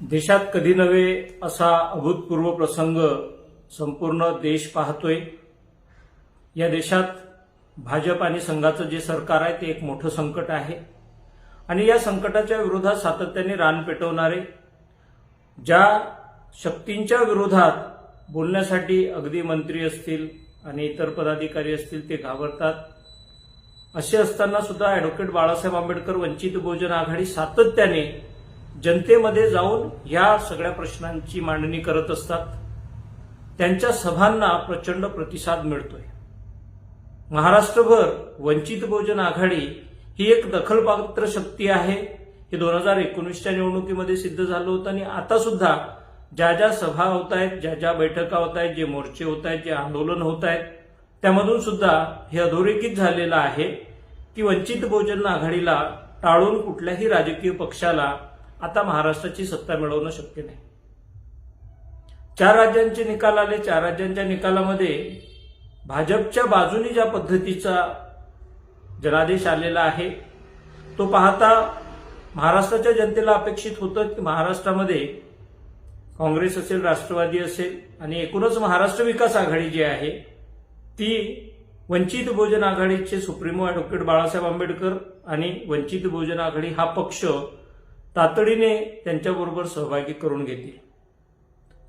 देशात कधी नव्हे असा अभूतपूर्व प्रसंग संपूर्ण देश पाहतोय. या देशात भाजप आणि संघाचं जे सरकार आहे ते एक मोठं संकट आहे. आणि या संकटाच्या विरोधात सातत्याने रान पेटवणारे ज्या शक्तींच्या विरोधात बोलण्यासाठी अगदी मंत्री असतील आणि इतर पदाधिकारी असतील ते घाबरतात. असे असताना सुद्धा अॅडव्होकेट बाळासाहेब आंबेडकर वंचित बहुजन आघाडी सातत्याने जनतेमध्ये जाऊन या सगळ्या प्रश्नांची मांडणी करत असतात. त्यांच्या सभांना प्रचंड प्रतिसाद मिळतोय. महाराष्ट्रभर वंचित बहुजन आघाडी ही एक दखलपात्र शक्ती आहे. हे दोन हजार एकोणीसच्या निवडणुकीमध्ये सिद्ध झालं होतं आणि आता सुद्धा ज्या ज्या सभा होत आहेत ज्या ज्या बैठका होत आहेत जे मोर्चे होत आहेत जे आंदोलन होत आहेत त्यामधून सुद्धा हे अधोरेखित झालेलं आहे की वंचित बहुजन आघाडीला टाळून कुठल्याही राजकीय पक्षाला आता महाराष्ट्राची सत्ता मिळवणं शक्य नाही. चार राज्यांचे निकाल आले चार राज्यांच्या निकालामध्ये भाजपच्या बाजूनी ज्या पद्धतीचा जनादेश आलेला आहे तो पाहता महाराष्ट्राच्या जनतेला अपेक्षित होतं की महाराष्ट्रामध्ये काँग्रेस असेल राष्ट्रवादी असेल आणि एकूणच महाराष्ट्र विकास आघाडी जी आहे ती वंचित बहुजन आघाडीचे सुप्रीमो ॲडव्होकेट बाळासाहेब आंबेडकर आणि वंचित बहुजन आघाडी हा पक्ष तातडीने त्यांच्याबरोबर सहभागी करून घेतील.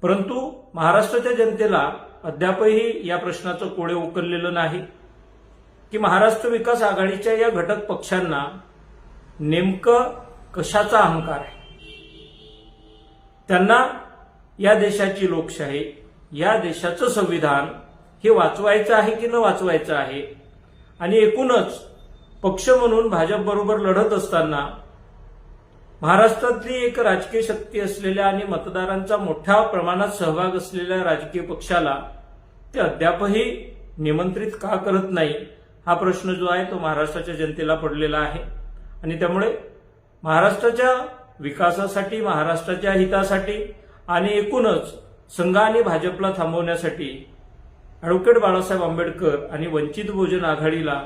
परंतु महाराष्ट्राच्या जनतेला अद्यापही या प्रश्नाचं कोडे उकललेलं नाही की महाराष्ट्र विकास आघाडीच्या या घटक पक्षांना नेमकं कशाचा अहंकार आहे. त्यांना या देशाची लोकशाही या देशाचं संविधान हे वाचवायचं आहे की न वाचवायचं आहे? आणि एकूणच पक्ष म्हणून भाजपबरोबर लढत असताना महाराष्ट्रातली एक राजकीय शक्ती असलेल्या आणि मतदारांचा मोठ्या प्रमाणात सहभाग असलेल्या राजकीय पक्षाला ते अद्यापही निमंत्रित का करत नाही हा प्रश्न जो आहे तो महाराष्ट्राच्या जनतेला पडलेला आहे. आणि त्यामुळे महाराष्ट्राच्या विकासासाठी महाराष्ट्राच्या हितासाठी आणि एकूणच संघ आणि भाजपला थांबवण्यासाठी ॲडव्होकेट बाळासाहेब आंबेडकर आणि वंचित बहुजन आघाडीला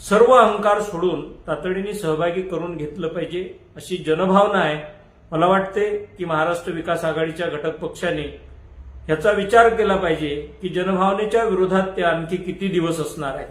सर्व अहंकार सोडून तातडीने सहभागी करून घेतलं पाहिजे अशी जनभावना आहे. मला वाटते की महाराष्ट्र विकास आघाडीच्या घटक पक्षाने ह्याचा विचार केला पाहिजे की जनभावनेच्या विरोधात ते आणखी किती दिवस असणार आहेत?